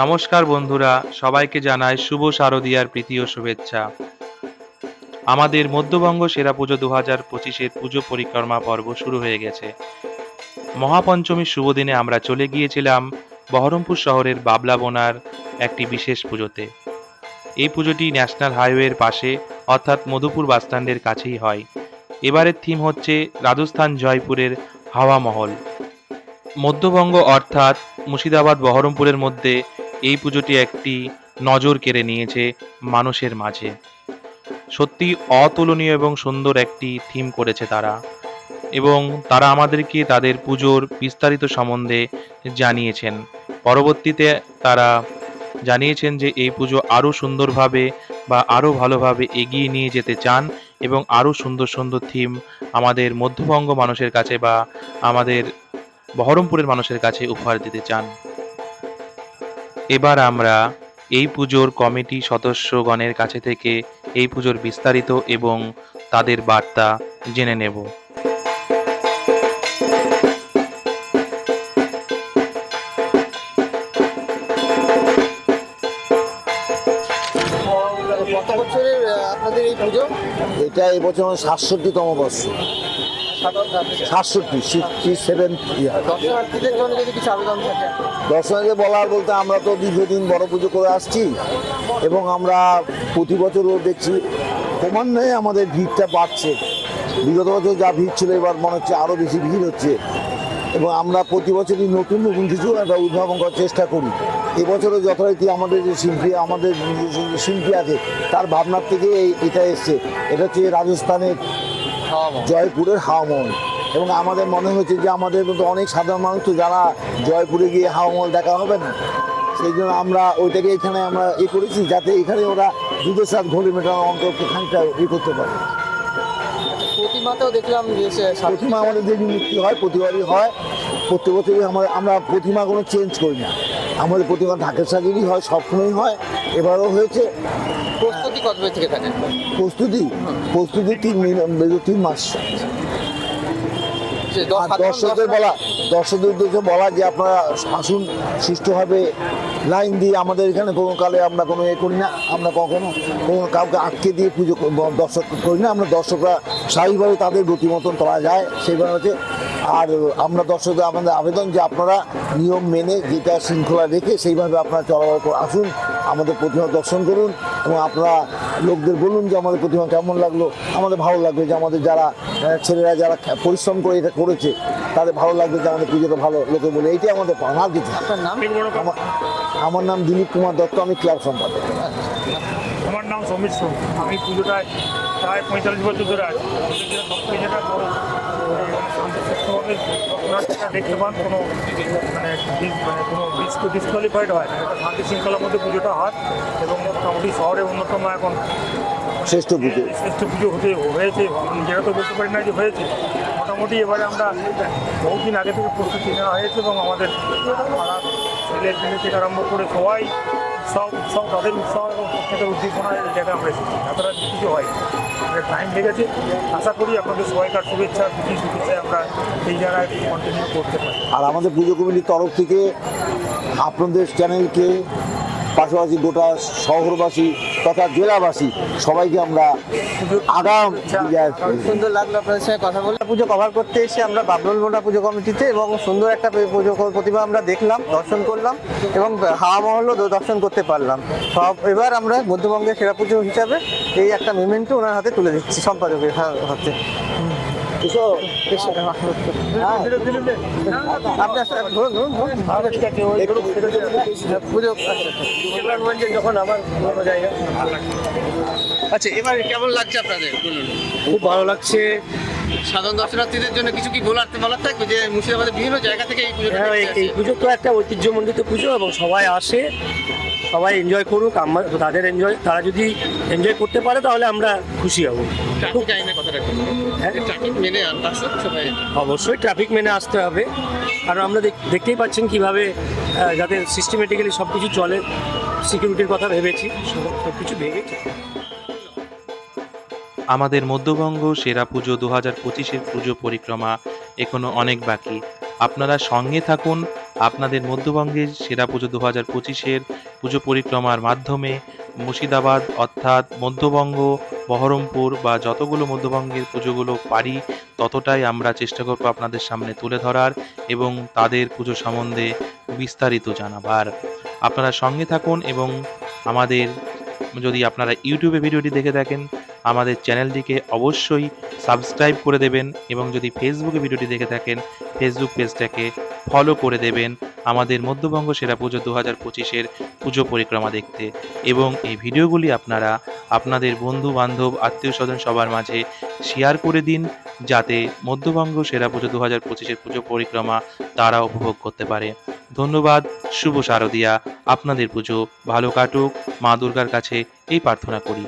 নমস্কার বন্ধুরা, সবাইকে জানাই শুভ শারদীয়ার প্রীতি ও শুভেচ্ছা। আমাদের মধ্যবঙ্গ সেরা পুজো দু হাজার পঁচিশের পুজো পরিক্রমা পর্ব শুরু হয়ে গেছে। মহাপঞ্চমীর শুভ দিনে আমরা চলে গিয়েছিলাম বহরমপুর শহরের বাবলাবোনার একটি বিশেষ পুজোতে। এই পুজোটি ন্যাশনাল হাইওয়ের পাশে, অর্থাৎ মধুপুর বাসস্ট্যান্ডের কাছেই হয়। এবারের থিম হচ্ছে রাজস্থান জয়পুরের হাওয়া মহল। মধ্যবঙ্গ অর্থাৎ মুর্শিদাবাদ বহরমপুরের মধ্যে এই পুজোটি একটি নজর কেড়ে নিয়েছে মানুষের মাঝে। সত্যি অতুলনীয় এবং সুন্দর একটি থিম করেছে তারা। এবং তারা আমাদেরকে তাদের পুজোর বিস্তারিত সম্বন্ধে জানিয়েছেন। পরবর্তীতে তারা জানিয়েছেন যে এই পুজো আরও সুন্দরভাবে বা আরও ভালোভাবে এগিয়ে নিয়ে যেতে চান এবং আরও সুন্দর সুন্দর থিম আমাদের মধ্যবঙ্গ মানুষের কাছে বা আমাদের বহরমপুরের মানুষের কাছে উপহার দিতে চান। এবার আমরা এই পুজোর কমিটি সদস্যগণের কাছে থেকে এই পুজোর বিস্তারিত এবং তাদের বার্তা জেনে নেব। কত বছরের আপনাদের এই পুজো? এটা এবছর সাতষট্টিতম বর্ষ। সাতষট্টি সিক্সটি সেভেন ইয়ার দর্শনার্থীদের বলার বলতে আমরা তো দীর্ঘদিন বড় পুজো করে আসছি এবং আমরা প্রতি বছরও দেখছি। ক্রমান্বয়ে আমাদের ভিড়টা বাড়ছে। বিগত বছর যা ভিড় ছিল এবার মনে হচ্ছে আরও বেশি ভিড় হচ্ছে। এবং আমরা প্রতি বছরই নতুন নতুন কিছু একটা উদ্ভাবন করার চেষ্টা করি। এবছরও যথারীতি আমাদের যে শিল্পী আমাদের যে শিল্পী আছে তার ভাবনার থেকে এই- এটা এসছে। এটা হচ্ছে রাজস্থানের জয়পুরের হাওয়ামহল। এবং আমাদের মনে হয়েছে যে আমাদের মতো অনেক সাধারণ মানুষ তো যারা জয়পুরে গিয়ে হাওয়ামহল দেখা হবে না সেই জন্য আমরা ওইটাকে এখানে আমরা এ করেছি যাতে এখানে ওরা দুধের সাথে ঘোলে মেটানো অন্তত খানিকটা ই করতে পারে। প্রতিমাতেও দেখলাম যে প্রতিমা আমাদের দেবী মূর্তি হয় প্রতিবারই হয়। প্রত্যেক বছরই আমরা আমরা প্রতিমা কোনো চেঞ্জ করি না। আমাদের প্রতিমা ঢাকের সাজিরই হয় সবসময়ই হয়। এবারও হয়েছে। প্রস্তুতি কতবে থেকে থাকে প্রস্তুতি? প্রস্তুতি তিন মিনিট তিন মাস। আর দর্শকদের বলা দর্শকদের উদ্দেশ্যে বলা যে আপনারা আসুন সুষ্ঠুভাবে লাইন দিয়ে আমাদের এখানে কোনো কালে আমরা কোনো এ করি না আমরা কখনো কোনো কাউকে আটকে দিয়ে পুজো দর্শক করি না আমরা দর্শকরা স্বাভাবিকভাবে তাদের গতি মতন তোলা যায়। সেইভাবে হচ্ছে আর আমরা দর্শকদের আমাদের আবেদন যে আপনারা নিয়ম মেনে যেটা শৃঙ্খলা রেখে সেইভাবে আপনারা চলাচল করে আসুন আমাদের প্রতিমা দর্শন করুন এবং আপনারা লোকদের বলুন যে আমাদের প্রতিমা কেমন লাগল আমাদের ভালো লাগবে যে আমাদের যারা ছেলেরা যারা পরিশ্রম করে এটা করেছে তাদের ভালো লাগবে যে আমাদের পুজোটা ভালো লোকে বলে এইটাই আমাদের পাওনা। আর কিছু আপনার নাম? আমার- আমার নাম দিলীপ কুমার দত্ত আমি ক্লাব সম্পাদক। আমার নাম সমীর সোম। আমি পুজোটায় প্রায় পঁয়তাল্লিশ বছর ধরে আছি। বড় দেখতে পান কোনো মানে মানে কোনো ডিসকোয়ালিফাইড হয় না। শান্তি শৃঙ্খলার মধ্যে পুজোটা হয় এবং মোটামুটি শহরে অন্যতম এখন শ্রেষ্ঠ পুজো। শ্রেষ্ঠ পুজো হতে হয়েছে। তো বলতে পারি না যে হয়েছে। মোটামুটি এবারে আমরা বহুদিন আগে থেকে প্রস্তুতি নেওয়া হয়েছে এবং আমাদের পাড়ার ছেলে ছেলে থেকে আরম্ভ করে সবাই সব সব তাদের উৎসাহ এবং প্রত্যেকের উদ্দীপনায় জায়গায় আমরা এসেছি। এতটা কিছু হয় টাইম লেগেছে আশা করি আপনাদের সবাইকার শুভেচ্ছা, খুশি চিকিৎসায় আমরা এই জায়গায় কন্টিনিউ করতে পারি। আর আমাদের পুজো কমিটির তরফ থেকে আপনাদের চ্যানেলকে পাশাপাশি গোটা শহরবাসী তথা জেলাবাসী সবাইকে আমরা আগাম সুন্দর লাগল আপনাদের সঙ্গে কথা বলে। পুজো কভার করতে এসে আমরা বাবলুল মোড়া পুজো কমিটিতে এবং সুন্দর একটা পুজো প্রতিমা আমরা দেখলাম, দর্শন করলাম এবং হাওয়া মহলও দর্শন করতে পারলাম। সব এবার আমরা মধ্যবঙ্গের সেরা পুজো হিসাবে এই একটা মেমেন্টো ওনার হাতে তুলে দিচ্ছি, সম্পাদকের হাতে। এসো, এসো। হ্যাঁ। আপনি ধরুন, ধরুন, ধরুন। পুজো আচ্ছা, যখন আমার জায়গা আচ্ছা এবার কেমন লাগছে আপনাদের খুব ভালো লাগছে সাধারণ দর্শনার্থীদের জন্য কিছু কি বলার বলার থাকবে যে মুর্শিদাবাদের বিভিন্ন জায়গা থেকে এই পুজোটা হ্যাঁ? এই পুজো তো একটা ঐতিহ্যমণ্ডিত পুজো এবং সবাই আসে সবাই এনজয় করুক আমার তাদের এনজয় তারা যদি এনজয় করতে পারে তাহলে আমরা খুশি হব। হ্যাঁ। অবশ্যই ট্রাফিক মেনে আসতে হবে। কারণ আমরা দেখ- দেখতেই পাচ্ছেন কীভাবে যাতে সিস্টেমেটিক্যালি সব কিছু চলে। সিকিউরিটির কথা ভেবেছি সব কিছু ভেবেছি আমাদের মধ্যবঙ্গ সেরা পুজো দু হাজার পঁচিশের পুজো পরিক্রমা এখনও অনেক বাকি। আপনারা সঙ্গে থাকুন। আপনাদের মধ্যবঙ্গের সেরা পুজো দু হাজার পঁচিশের পুজো পরিক্রমার মাধ্যমে মুর্শিদাবাদ অর্থাৎ মধ্যবঙ্গ, বহরমপুর বা যতগুলো মধ্যবঙ্গের পুজোগুলো পারি, ততটাই আমরা চেষ্টা করব আপনাদের সামনে তুলে ধরার এবং তাদের পুজো সম্বন্ধে বিস্তারিত জানাবার। আপনারা সঙ্গে থাকুন এবং আমাদের, যদি আপনারা ইউটিউবে ভিডিওটি দেখে থাকেন, আমাদের চ্যানেলটিকে অবশ্যই সাবস্ক্রাইব করে দেবেন এবং যদি ফেসবুকে ভিডিওটি দেখে থাকেন, ফেসবুক পেজটাকে ফলো করে দেবেন। আমাদের মধ্যবঙ্গ সেরা পুজো দু হাজার পঁচিশের পুজো পরিক্রমা দেখতে এবং এই ভিডিওগুলি আপনারা আপনাদের বন্ধু বান্ধব আত্মীয় স্বজন সবার মাঝে শেয়ার করে দিন যাতে মধ্যবঙ্গ সেরা পুজো দু হাজার পঁচিশের পুজো পরিক্রমা তারা উপভোগ করতে পারে। ধন্যবাদ, শুভ শারদিয়া, আপনাদের পুজো ভালো কাটুক, মা দুর্গার কাছে এই প্রার্থনা করি।